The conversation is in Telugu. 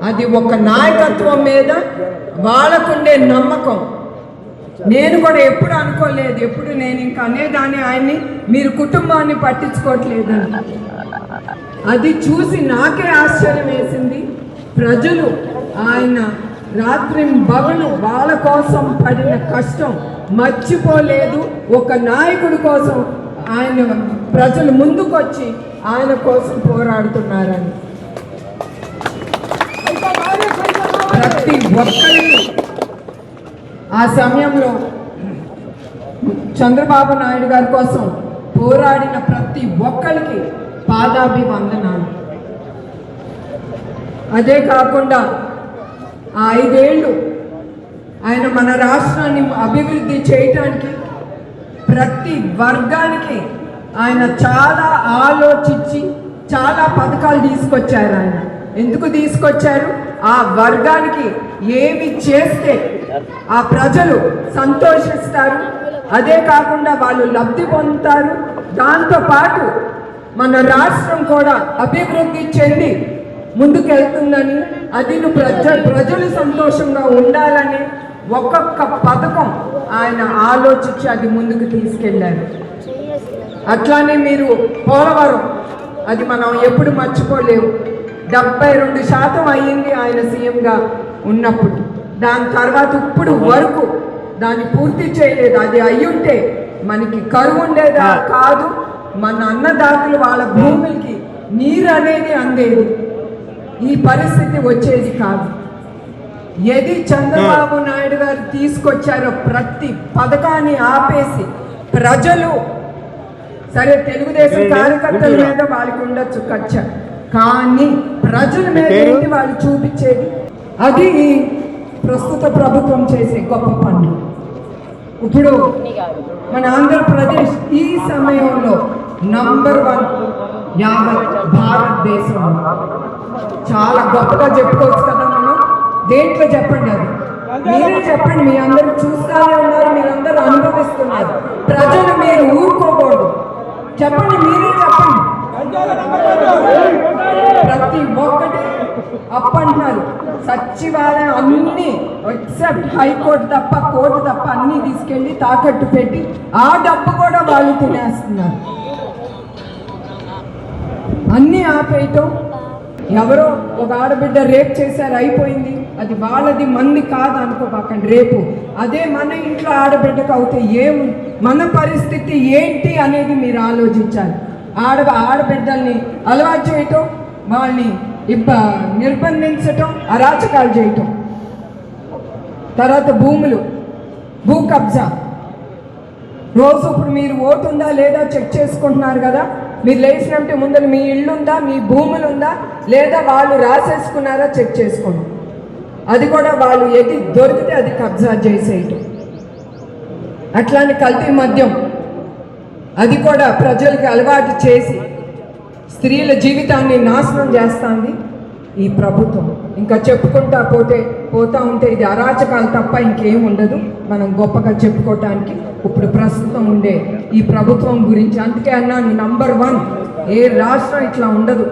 అది ఒక నాయకత్వం మీద వాళ్ళకుండే నమ్మకం. నేను కూడా ఎప్పుడు అనుకోలేదు ఎప్పుడు నేను ఇంకా అనేదాన్ని ఆయన్ని మీరు కుటుంబాన్ని పట్టించుకోవట్లేదు. అది చూసి నాకే ఆశ్చర్యం వేసింది. ప్రజలు ఆయన రాత్రి బగలు వాళ్ళ కోసం పడిన కష్టం మర్చిపోలేదు. ఒక నాయకుడి కోసం ఆయన ప్రజలు ముందుకొచ్చి ఆయన కోసం పోరాడుతున్నారని. ప్రతి ఒక్కరికి ఆ సమయంలో చంద్రబాబు నాయుడు గారి కోసం పోరాడిన ప్రతి ఒక్కరికి పాదాభివందనాలు. అదే కాకుండా ఆ ఐదేళ్ళు ఆయన మన రాష్ట్రాన్ని అభివృద్ధి చేయటానికి ప్రతి వర్గానికి ఆయన చాలా ఆలోచించి చాలా పథకాలు తీసుకొచ్చారు ఆయన. ఎందుకు తీసుకొచ్చారు? ఆ వర్గానికి ఏమి చేస్తే ఆ ప్రజలు సంతోషిస్తారు? అదే కాకుండా వాళ్ళు లబ్ధి పొందుతారు. దాంతోపాటు మన రాష్ట్రం కూడా అభివృద్ధి చెంది ముందుకెళ్తుందని అది నువ్వు ప్రజ ప్రజలు సంతోషంగా ఉండాలని ఒక్కొక్క పథకం ఆయన ఆలోచించి అది ముందుకు తీసుకెళ్ళారు అట్లానే మీరు పోలవరం అది మనం ఎప్పుడు మర్చిపోలేము. డెబ్బై రెండు శాతం అయ్యింది ఆయన సీఎంగా ఉన్నప్పుడు. దాని తర్వాత ఇప్పుడు వరకు దాన్ని పూర్తి చేయలేదు. అది అయ్యుంటే మనకి కరువు ఉండేదా? కాదు. మన అన్నదాతలు వాళ్ళ భూములకి నీరు అనేది అందేది. ఈ పరిస్థితి వచ్చేది కాదు. ఏది చంద్రబాబు నాయుడు గారు తీసుకొచ్చారో ప్రతి పథకాన్ని ఆపేసి ప్రజలు సరే తెలుగుదేశం కార్యకర్తల మీద వాళ్ళకి ఉండొచ్చు కచ్చ. కానీ ప్రజల మీద ఏంటి వాళ్ళు చూపించేది? అది ఈ ప్రస్తుత ప్రభుత్వం చేసే గొప్ప పనులు. ఇప్పుడు మన ఆంధ్రప్రదేశ్ ఈ సమయంలో నంబర్ వన్ యావత్ భారతదేశంలో చాలా గొప్పగా చెప్పుకోవచ్చు కదా మనం. దేంట్లో చెప్పండి అది? మీరే చెప్పండి. మీ అందరూ చూస్తానే ఉన్నారు మీరందరూ అనుభవిస్తున్నారు. ప్రజలు మీరు ఊరుకోకూడదు. చెప్పండి మీరే చెప్పండి. ప్రతి ఒక్కటి అప్ అంటున్నారు సచివాలయం అన్ని ఎక్సెప్ట్ హైకోర్టు తప్ప కోర్టు తప్ప అన్ని తీసుకెళ్ళి తాకట్టు పెట్టి ఆ డబ్బు కూడా వాళ్ళు తినేస్తున్నారు. అన్నీ ఆపేయటం. ఎవరో ఒక ఆడబిడ్డ రేప్ చేశారు అయిపోయింది. అది వాళ్ళది మంది కాదు అనుకోబాకండి రేపు. అదే మన ఇంట్లో ఆడబిడ్డకు అవుతే ఏం మన పరిస్థితి ఏంటి అనేది మీరు ఆలోచించాలి. ఆడ ఆడబిడ్డల్ని అలవాటు చేయటం వాళ్ళని ఇబ్బ నిర్బంధించటం అరాచకాలు చేయటం. తర్వాత భూములు భూ కబ్జా. రోజు ఇప్పుడు మీరు ఓటు ఉందా లేదా చెక్ చేసుకుంటున్నారు కదా? మీరు లేచినట్టు ముందర మీ ఇల్లు ఉందా మీ భూములు ఉందా లేదా వాళ్ళు రాసేసుకున్నారా చెక్ చేసుకోండి. అది కూడా వాళ్ళు ఏది దొరికితే అది కబ్జా చేసేయటం. అట్లానే కల్తీ మద్యం. అది కూడా ప్రజలకి అలవాటు చేసి స్త్రీల జీవితాన్ని నాశనం చేస్తుంది ఈ ప్రభుత్వం. ఇంకా చెప్పుకుంటా పోతే పోతా ఉంటే ఇది అరాచకాలు తప్ప ఇంకేం ఉండదు. మనం గొప్పగా చెప్పుకోవటానికి ఇప్పుడు ప్రస్తుతం ఉండే ఈ ప్రభుత్వం గురించి. అందుకే అన్నాను నంబర్ వన్ ఏ రాష్ట్రం ఇట్లా ఉండదు.